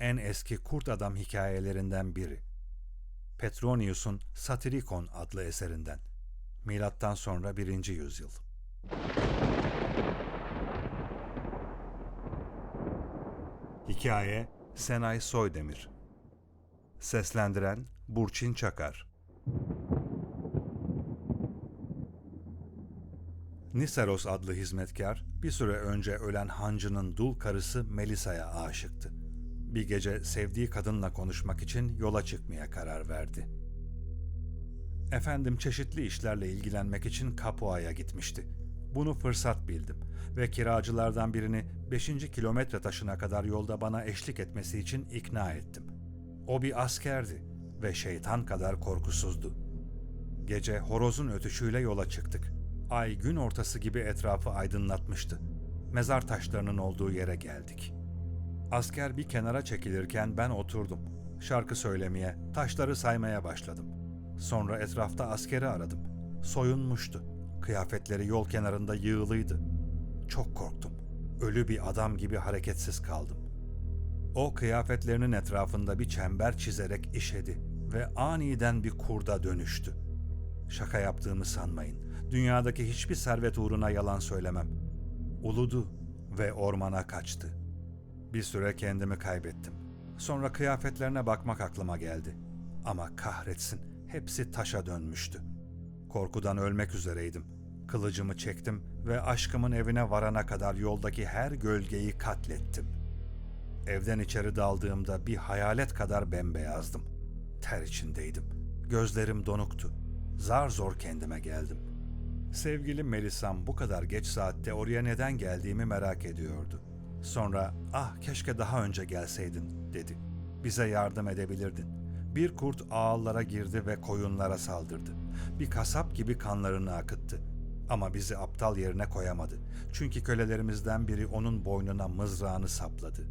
en eski kurt adam hikayelerinden biri. Petronius'un Satyricon adlı eserinden. Milattan sonra 1. yüzyıl. Hikaye Senay Soydemir Seslendiren Burçin Çakar Nisaros adlı hizmetkar bir süre önce ölen hancının dul karısı Melisa'ya aşıktı. Bir gece sevdiği kadınla konuşmak için yola çıkmaya karar verdi. Efendim çeşitli işlerle ilgilenmek için Capua'ya gitmişti. Bunu fırsat bildim ve kiracılardan birini 5. kilometre taşına kadar yolda bana eşlik etmesi için ikna ettim. O bir askerdi ve şeytan kadar korkusuzdu. Gece horozun ötüşüyle yola çıktık. Ay gün ortası gibi etrafı aydınlatmıştı. Mezar taşlarının olduğu yere geldik. Asker bir kenara çekilirken ben oturdum. Şarkı söylemeye, taşları saymaya başladım. Sonra etrafta askeri aradım. Soyunmuştu. Kıyafetleri yol kenarında yığılıydı. Çok korktum. Ölü bir adam gibi hareketsiz kaldım. O kıyafetlerinin etrafında bir çember çizerek işedi ve aniden bir kurda dönüştü. Şaka yaptığımı sanmayın. Dünyadaki hiçbir servet uğruna yalan söylemem. Uludu ve ormana kaçtı. Bir süre kendimi kaybettim. Sonra kıyafetlerine bakmak aklıma geldi. Ama kahretsin, hepsi taşa dönmüştü. Korkudan ölmek üzereydim. Kılıcımı çektim ve aşkımın evine varana kadar yoldaki her gölgeyi katlettim. Evden içeri daldığımda bir hayalet kadar bembeyazdım. Ter içindeydim. Gözlerim donuktu. Zar zor kendime geldim. Sevgili Melisam bu kadar geç saatte oraya neden geldiğimi merak ediyordu. Sonra ah keşke daha önce gelseydin dedi. Bize yardım edebilirdin. Bir kurt ağıllara girdi ve koyunlara saldırdı. Bir kasap gibi kanlarını akıttı. Ama bizi aptal yerine koyamadı. Çünkü kölelerimizden biri onun boynuna mızrağını sapladı.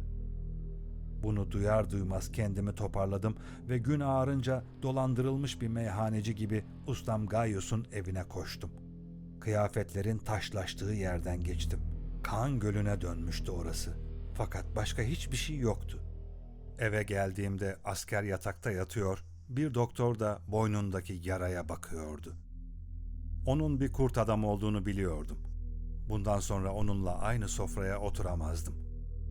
Bunu duyar duymaz kendimi toparladım ve gün ağarınca dolandırılmış bir meyhaneci gibi ustam Gaius'un evine koştum. Kıyafetlerin taşlaştığı yerden geçtim. Kan gölüne dönmüştü orası. Fakat başka hiçbir şey yoktu. Eve geldiğimde asker yatakta yatıyor, bir doktor da boynundaki yaraya bakıyordu. Onun bir kurt adam olduğunu biliyordum. Bundan sonra onunla aynı sofraya oturamazdım.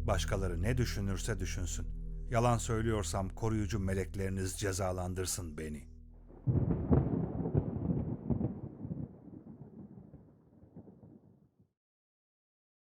Başkaları ne düşünürse düşünsün. Yalan söylüyorsam koruyucu melekleriniz cezalandırsın beni.''